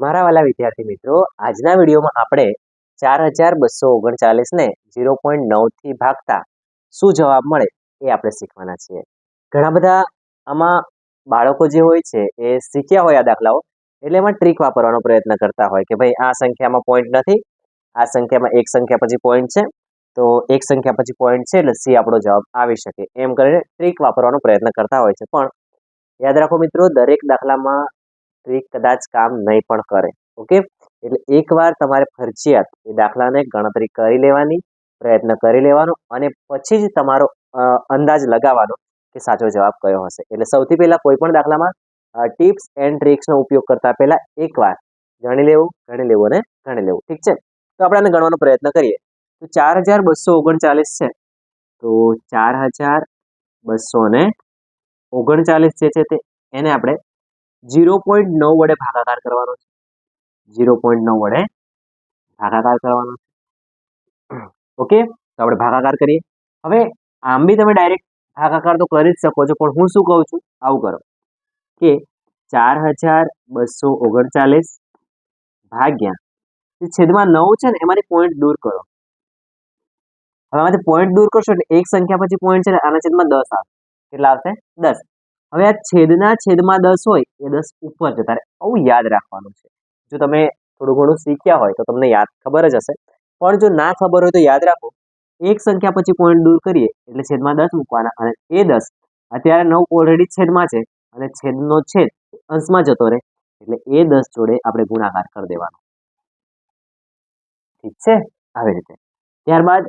મારા વાલા વિદ્યાર્થી મિત્રો, આજના વિડીયોમાં આપણે ચાર હજાર બસો ઓગણચાલીસને ઝીરો પોઈન્ટ નવથી ભાગતા શું જવાબ મળે એ આપણે શીખવાના છીએ. ઘણા બધા આમાં બાળકો જે હોય છે એ શીખ્યા હોય આ દાખલાઓ, એટલે એમાં ટ્રીક વાપરવાનો પ્રયત્ન કરતા હોય કે ભાઈ આ સંખ્યામાં પોઈન્ટ નથી, આ સંખ્યામાં એક સંખ્યા પછી પોઈન્ટ છે, તો એક સંખ્યા પછી પોઈન્ટ છે એટલે સી આપણો જવાબ આવી શકે. એમ કરીને ટ્રીક વાપરવાનો પ્રયત્ન કરતા હોય છે. પણ યાદ રાખો મિત્રો, દરેક દાખલામાં ટ્રીક કદાચ કામ નહીં પણ કરે, ઓકે? એટલે એકવાર તમારે ફરજિયાત એ દાખલાને ગણતરી કરી લેવાની, પ્રયત્ન કરી લેવાનો અને પછી જ તમારો અંદાજ લગાવવાનો કે સાચો જવાબ કયો હશે. એટલે સૌથી પહેલાં કોઈ પણ દાખલામાં ટિપ્સ એન્ડ ટ્રિક્સનો ઉપયોગ કરતા પહેલાં એકવાર ગણી લેવું ગણી લેવું અને ગણી લેવું. ઠીક છે? તો આપણે આને ગણવાનો પ્રયત્ન કરીએ. તો ચાર હજાર બસો ઓગણચાલીસ છે. તો ચાર હજાર બસો ને ઓગણચાલીસ જે છે તે એને આપણે ઝીરો પોઈન્ટ નવ વડે ભાગાકાર કરવાનો છે. ઝીરો પોઈન્ટ નવ વડે ભાગાકાર કરવાનો છે. ઓકે? તો આપણે ભાગાકાર કરીએ. હવે આમ બી તમે ડાયરેક્ટ ભાગાકાર તો કરી જ શકો છો, પણ હું શું કહું છું? આવું કરો. કે ચાર હજાર બસો ઓગણચાલીસ ભાગ્યા. જે છેદમાં નવ છે ને, એમાંથી પોઈન્ટ દૂર કરો. હવે આમાંથી પોઈન્ટ દૂર કરશો એટલે એક સંખ્યા પછી પોઈન્ટ છે આના છેદમાં દસ આવે. કેટલા આવશે? દસ. હવે આ છેદના છેદમાં દસ હોય, એ દસ ઉપર જતા રહે આવું યાદ રાખવાનું છે. જો તમે થોડું ઘણું શીખ્યા હોય તો તમને યાદ ખબર જ હશે. પણ જો ના ખબર હોય તો યાદ રાખો. એક સંખ્યા પછી પોઈન્ટ દૂર કરીએ, એટલે છેદમાં દસ મૂકવાના. અને એ દસ, અત્યારે નવ ઓલરેડી છેદમાં છે. અને છેદનો છેદ અંશમાં જતો રહે. એટલે એ દસ જોડે આપણે ગુણાકાર કરી દેવાનો. ઠીક છે? આવી રીતે. ત્યારબાદ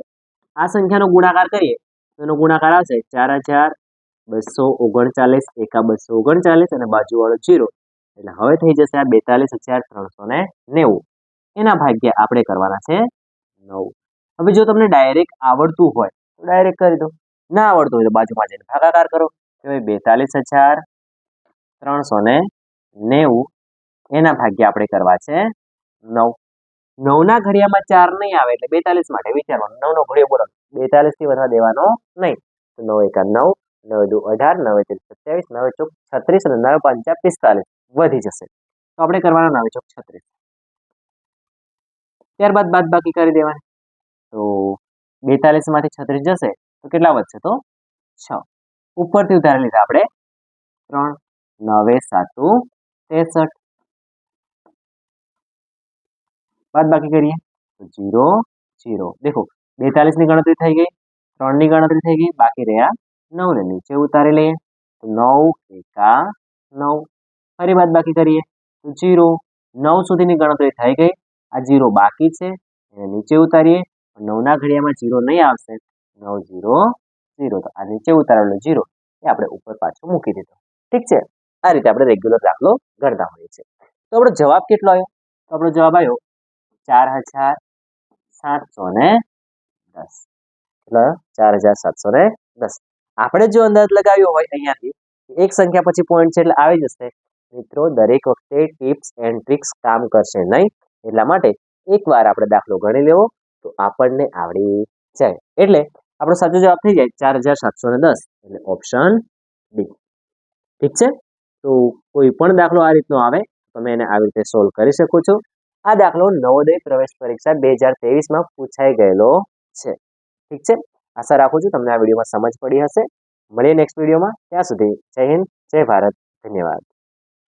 આ સંખ્યાનો ગુણાકાર કરીએ. તો એનો ગુણાકાર આવશે ચાર હજાર બસો ઓગણચાલીસ એકા બસો ઓગણચાલીસ અને બાજુવાળો જીરો. એટલે હવે થઈ જશે આ બેતાલીસ હજાર ત્રણસો ને નેવું. એના ભાગ્યા આપણે કરવાના છે નવ. હવે જો તમને ડાયરેક્ટ આવડતું હોય, તો ડાયરેક્ટ કરી દો. ના આવડતું હોય તો બાજુમાં જઈને ભાગાકાર કરો. કે ભાઈ બેતાલીસ હજાર ત્રણસો ને નેવું. એના ભાગ્યા આપણે કરવા છે નવ. નવના ઘડિયામાં ચાર નહીં આવે એટલે બેતાલીસ માટે વિચારવાનું. નવનો ઘડિયો બોલો બેતાલીસથી વધવા દેવાનો નહીં. તો નવ એકા નવ નવ દુ અઢાર, નવે તેર, સત્યાવીસ, નવે ચોક છત્રીસ અને નવે પંચા પિસ્તાલીસ. વધી જશે. તો આપણે કરવાના નવે ચોક છત્રીસ. ત્યારબાદ બાદ બાકી કરી દેવાની. તો બેતાલીસમાંથી છત્રીસ જશે. તો કેટલા વધશે તો? છ. ઉપરથી ઉધારી લીધા આપણે ત્રણ, નવે, સાતું ત્રેસઠ. બાદ બાકી કરીએ. તો જીરો જીરો. દેખો બેતાલીસની ગણતરી થઈ ગઈ ત્રણની ગણતરી થઈ ગઈ, બાકી રહ્યા નવને નીચે ઉતારી લઈએ તો નવ એકા નવ. ફરી બાદ બાકી કરીએ. તો જીરો નવ સુધીની ગણતરી થઈ ગઈ. આ જીરો બાકી છે. એને નીચે ઉતારીએ. નવના ઘડિયામાં જીરો નહીં આવશે. નવ જીરો જીરો. તો આ નીચે ઉતારેલો જીરો એ આપણે ઉપર પાછો મૂકી દીધો. ઠીક છે? આ રીતે આપણે રેગ્યુલર દાખલો ગણતા હોઈએ છીએ. તો આપણો જવાબ કેટલો આવ્યો? તો આપણો જવાબ આવ્યો ચાર હજાર સાતસો ને દસ. એટલે ચાર હજાર સાતસો ને દસ. આપણે જો અંદાજ લગાવ્યો હોય અહીંયાથી, એક સંખ્યા પછી પોઈન્ટ છે એટલે આવી જશે. મિત્રો, દરેક વખતે ટિપ્સ એન્ડ ટ્રિક્સ કામ કરશે નહીં. એટલા માટે એકવાર આપણે દાખલો ગણી લેવો, તો આપણને આવડી જાય. એટલે આપણો સાચો જવાબ થઈ જાય ચાર હજાર સાતસો ને દસ. એટલે ઓપ્શન ડી ઠીક છે? તો કોઈ પણ દાખલો આ રીતનો આવે, તમે એને આવી રીતે સોલ્વ કરી શકો છો. આ દાખલો નવોદય પ્રવેશ પરીક્ષા બે હજાર તેવીસમાં પૂછાઈ ગયેલો છે. ઠીક છે? આશા રાખું છું તમને આ વિડીયોમાં સમજ પડી હશે. મળીએ નેક્સ્ટ વિડીયોમાં. ત્યાં સુધી જય હિન્દ, જય ભારત. ધન્યવાદ.